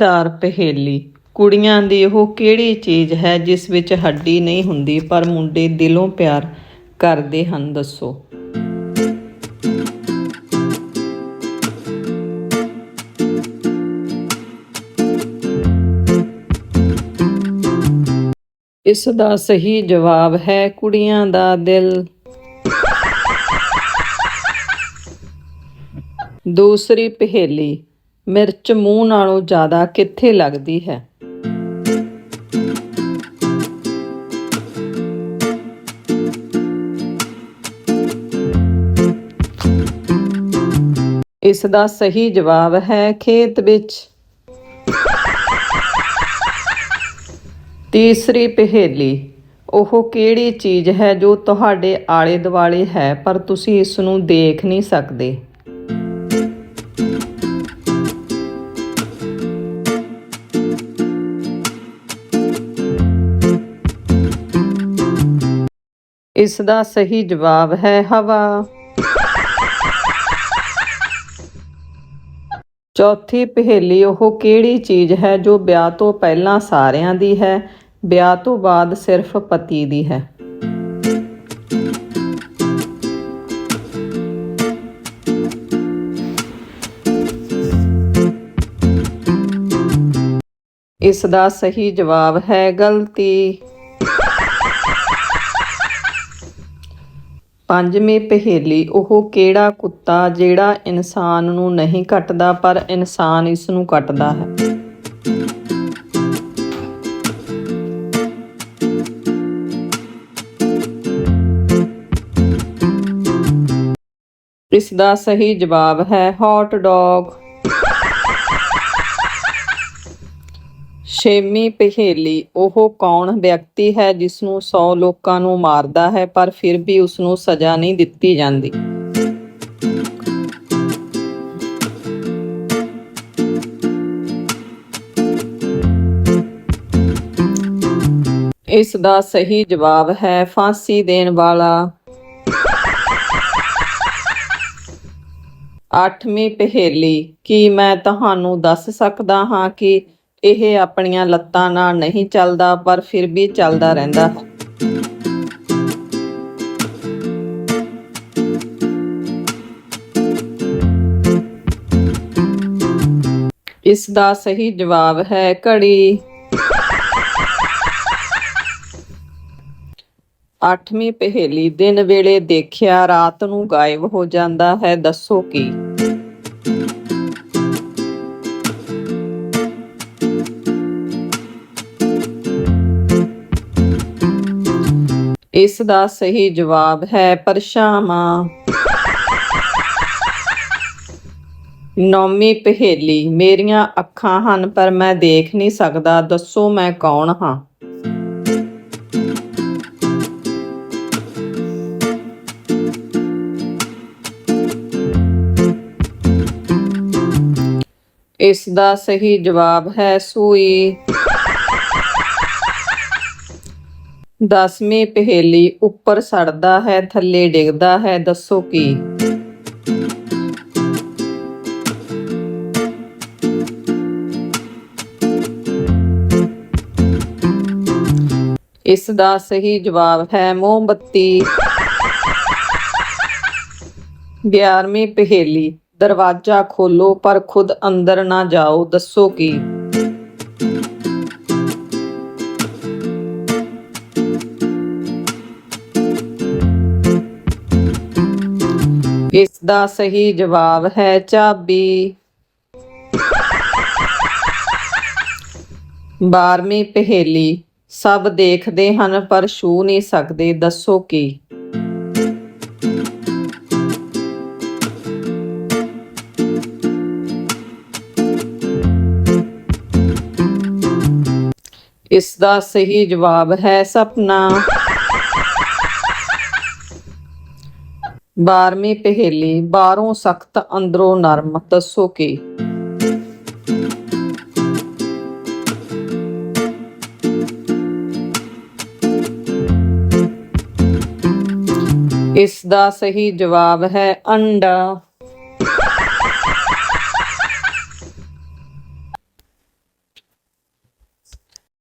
ਦਾਰ ਪਹੇਲੀ। ਕੁੜੀਆਂ ਦੀ ਉਹ ਕਿਹੜੀ ਚੀਜ਼ ਹੈ ਜਿਸ ਵਿੱਚ ਹੱਡੀ ਨਹੀਂ ਹੁੰਦੀ, ਪਰ ਮੁੰਡੇ ਦਿਲੋਂ ਪਿਆਰ ਕਰਦੇ ਹਨ, ਦੱਸੋ। ਇਸ ਦਾ ਸਹੀ ਜਵਾਬ ਹੈ ਕੁੜੀਆਂ ਦਾ ਦਿਲ। ਦੂਸਰੀ ਪਹੇਲੀ। ਮਿਰਚ ਮੂੰਹ ਨਾਲੋਂ ਜ਼ਿਆਦਾ ਕਿੱਥੇ ਲੱਗਦੀ ਹੈ? ਇਸ ਦਾ ਸਹੀ ਜਵਾਬ ਹੈ ਖੇਤ ਵਿੱਚ। ਤੀਸਰੀ ਪਹੇਲੀ, ਉਹ ਕਿਹੜੀ ਚੀਜ਼ ਹੈ ਜੋ ਤੁਹਾਡੇ ਆਲੇ ਦੁਆਲੇ ਹੈ ਪਰ ਤੁਸੀਂ ਇਸ ਨੂੰ ਦੇਖ ਨਹੀਂ ਸਕਦੇ? ਇਸ ਦਾ ਸਹੀ ਜਵਾਬ ਹੈ ਹਵਾ। ਚੌਥੀ ਪਹੇਲੀ, ਉਹ ਕਿਹੜੀ ਚੀਜ਼ ਹੈ ਜੋ ਵਿਆਹ ਤੋਂ ਪਹਿਲਾਂ ਸਾਰਿਆਂ ਦੀ ਹੈ? ਵਿਆਹ ਤੋਂ ਬਾਅਦ ਸਿਰਫ ਪਤੀ ਦੀ ਹੈ। ਇਸ ਦਾ ਸਹੀ ਜਵਾਬ ਹੈ ਗਲਤੀ। ਪੰਜਵੀਂ ਪਹੇਲੀ, ਉਹ ਕਿਹੜਾ ਕੁੱਤਾ ਜਿਹੜਾ ਇਨਸਾਨ ਨੂੰ ਨਹੀਂ ਕੱਟਦਾ, ਪਰ ਇਨਸਾਨ ਇਸ ਨੂੰ ਕੱਟਦਾ ਹੈ? ਇਸ ਦਾ ਸਹੀ ਜਵਾਬ ਹੈ ਹੌਟ ਡੌਗ ਛੇਵੀਂ ਪਹੇਲੀ, ਉਹ ਕੌਣ ਵਿਅਕਤੀ ਹੈ ਜਿਸ ਨੂੰ 100 ਲੋਕਾਂ ਨੂੰ ਮਾਰਦਾ ਹੈ ਪਰ ਫਿਰ ਵੀ ਉਸ ਨੂੰ ਸਜ਼ਾ ਨਹੀਂ ਦਿੱਤੀ ਜਾਂਦੀ? ਇਸ ਦਾ ਸਹੀ ਜਵਾਬ ਹੈ ਫਾਂਸੀ ਦੇਣ ਵਾਲਾ। ਅੱਠਵੀਂ ਪਹੇਲੀ, ਕੀ ਮੈਂ ਤੁਹਾਨੂੰ ਦੱਸ ਸਕਦਾ ਹਾਂ ਕਿ ਇਹ ਆਪਣੀਆਂ ਲੱਤਾਂ ਨਾਲ ਨਹੀਂ ਚੱਲਦਾ, ਪਰ ਫਿਰ ਵੀ ਚੱਲਦਾ ਰਹਿੰਦਾ। ਹੈ ਇਸ ਦਾ ਸਹੀ ਜਵਾਬ ਹੈ ਘੜੀ। ਅੱਠਵੀਂ ਪਹੇਲੀ ਦਿਨ ਵੇਲੇ ਦੇਖਿਆ ਰਾਤ ਨੂੰ ਗਾਇਬ ਹੋ ਜਾਂਦਾ ਹੈ, ਦੱਸੋ ਕੀ? ਇਸ ਦਾ ਸਹੀ ਜਵਾਬ ਹੈ ਪਰਛਾਵਾਂ। ਨੌਵੀਂ ਪਹੇਲੀ। ਮੇਰੀਆਂ ਅੱਖਾਂ ਹਨ, ਪਰ ਮੈਂ ਦੇਖ ਨਹੀਂ ਸਕਦਾ। ਦੱਸੋ ਮੈਂ ਕੌਣ ਹਾਂ? ਇਸ ਦਾ ਸਹੀ ਜਵਾਬ ਹੈ ਸੂਈ। ਦਸਵੀਂ ਪਹੇਲੀ ਉੱਪਰ ਸੜਦਾ ਹੈ, ਥੱਲੇ ਡਿੱਗਦਾ ਹੈ, ਦੱਸੋ ਕੀ? ਇਸ ਦਾ ਸਹੀ ਜਵਾਬ ਹੈ ਮੋਮਬੱਤੀ। 11ਵੀਂ ਪਹੇਲੀ, ਦਰਵਾਜ਼ਾ ਖੋਲੋ ਪਰ ਖੁਦ ਅੰਦਰ ਨਾ ਜਾਓ, ਦੱਸੋ ਕੀ? ਇਸ ਦਾ ਸਹੀ ਜਵਾਬ ਹੈ ਚਾਬੀ। 12ਵੀਂ ਪਹੇਲੀ। ਸਭ ਦੇਖਦੇ ਹਨ ਪਰ ਛੂ ਨਹੀਂ ਸਕਦੇ, ਦੱਸੋ ਕੀ? ਇਸ ਦਾ ਸਹੀ ਜਵਾਬ ਹੈ ਸੁਪਨਾ। 12ਵੀਂ ਪਹੇਲੀ ਬਾਹਰੋਂ ਸਖਤ ਅੰਦਰੋਂ ਨਰਮ ਦੱਸੋ ਕੀ? ਇਸ ਦਾ ਸਹੀ ਜਵਾਬ ਹੈ ਅੰਡਾ।